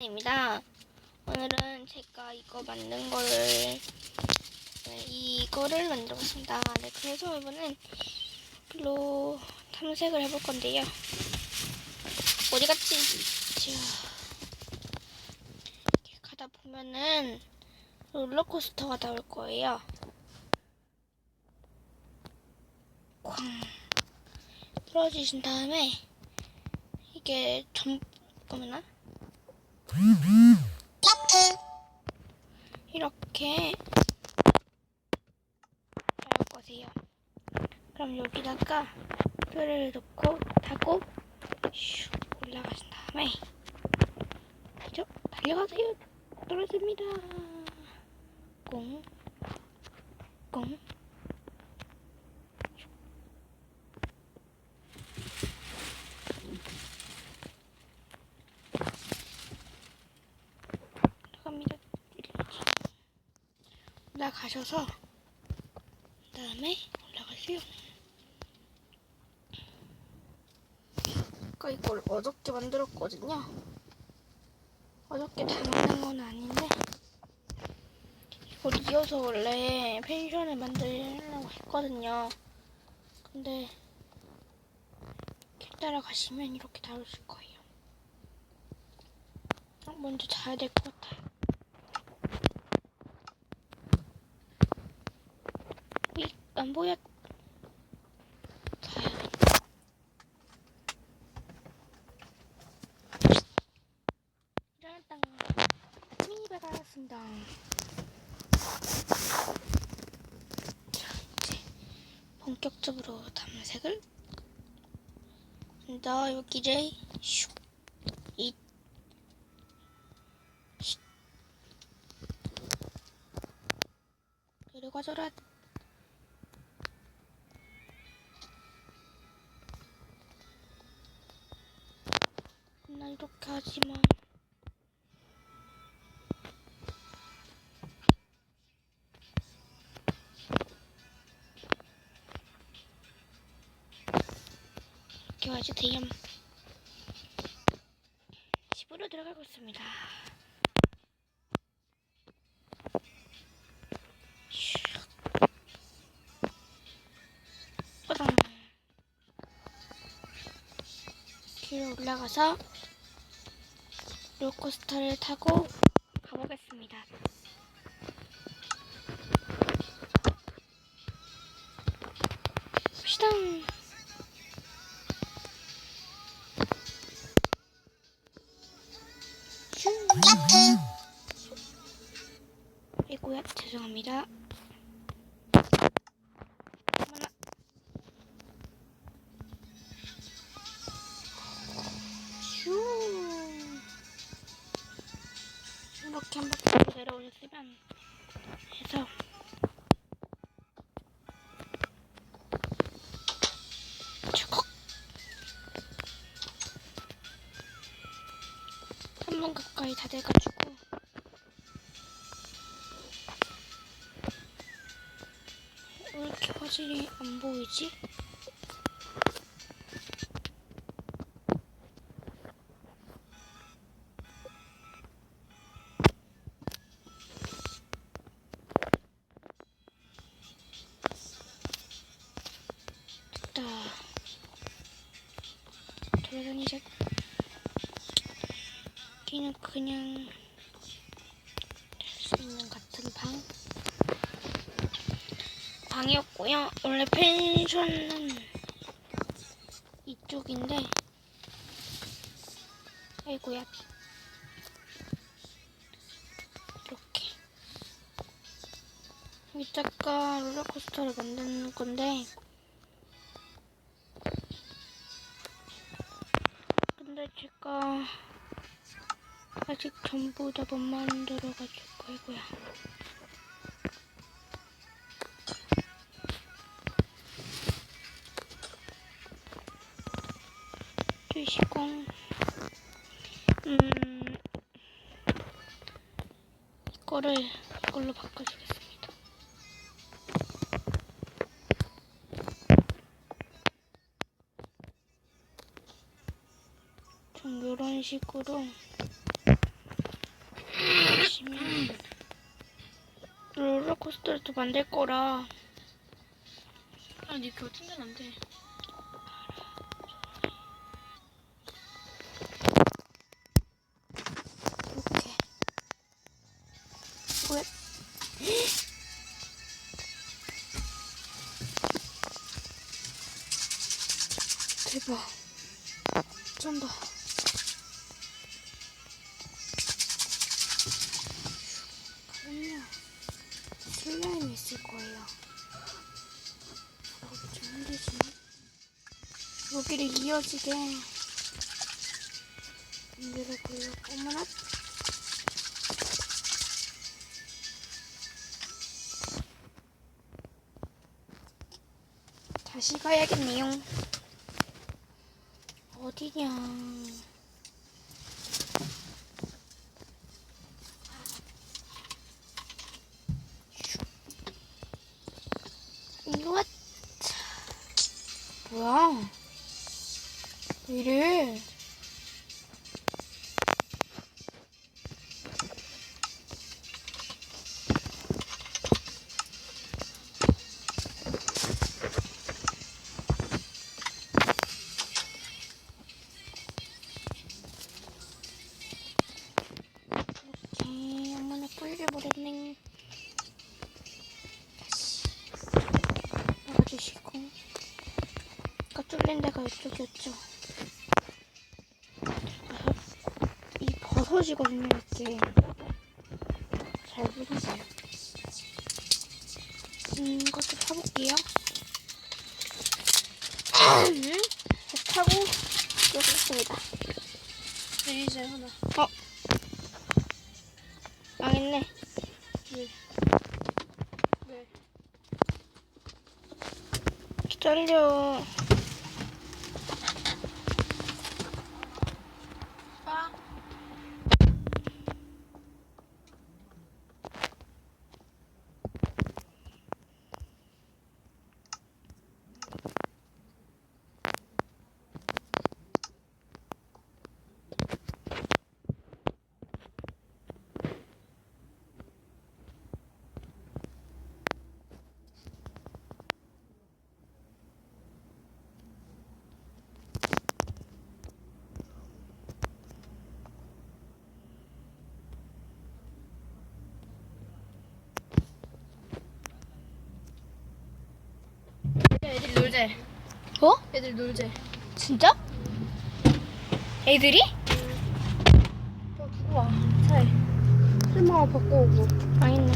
입니다. 오늘은 제가 이거 만든 거를 네, 이거를 만들었습니다. 네, 그래서 이번엔 별로 탐색을 해볼 건데요. 어디 갔지? 자, 이렇게 가다 보면은 롤러코스터가 나올 거예요. 쾅 떨어지신 다음에 이게 점 잠깐만 요. 이렇게 할 거세요. 그럼 여기다가 뼈를 넣고 타고 슉 올라가신 다음에 그죠? 달려가세요. 떨어집니다. 꽁, 꽁. 올라갑니다. 올라가셔서 그 다음에 올라가세요. 아까 이걸 어저께 만들었거든요. 어저께 다 만든 건 아닌데 이걸 이어서 원래 펜션을 만들려고 했거든요. 근데 이렇게 따라가시면 이렇게 나오실 거예요. 어, 먼저 자야 될 것 같아요. 이, 안 보여. 자야겠다. 일어났다. 아침이 밝았습니다. 자, 이제 본격적으로 탐색을 한다. 여기를 슉. 이 내려가져 이렇게 하지만 이렇게 와지 대염 집으로 들어가고 있습니다. 길을 올라가서 롤코스터를 타고 가보겠습니다. 시당. 슝. 아이고야 죄송합니다. 내려오셨으면 해서. 한 번 가까이 다 돼가지고. 왜 이렇게 화질이 안 보이지? 돌아다니자. 여기는 그냥 할수 있는 같은 방. 방이었고요. 원래 펜션은 이쪽인데, 아이고야. 이렇게. 이따가 롤러코스터를 만드는 건데, 전부 다 못 만들어가지고, 아이고야. 주시공 음 이거를 이걸로 바꿔주겠습니다. 좀 이런 식으로 롤러코스터를 또 만들 거라. 아 니 그거 튕겨는 안 돼. 이렇게. 왜? 대박. 쩐다. 슬라임이 있을 거예요. 어떻게 힘들지? 여기를 이어지게 보려고. 어머나. 다시 가야겠네요. 어디냐? 이거 뭐야? 왜 이래? 뚫린 데가 이쪽이었죠. 아, 이 버섯이거든요, 이게. 잘 보이세요? 음, 이것도 타볼게요. 음, 타고 여기 있습니다. 네, 이제 하나. 어. 망했네. 왜? 왜? 기다려. 아. 애들 놀재. 어? 애들 놀재. 진짜? 애들이? 어, 두고 와. 차에. 설마 바꿔 오고. 망했네.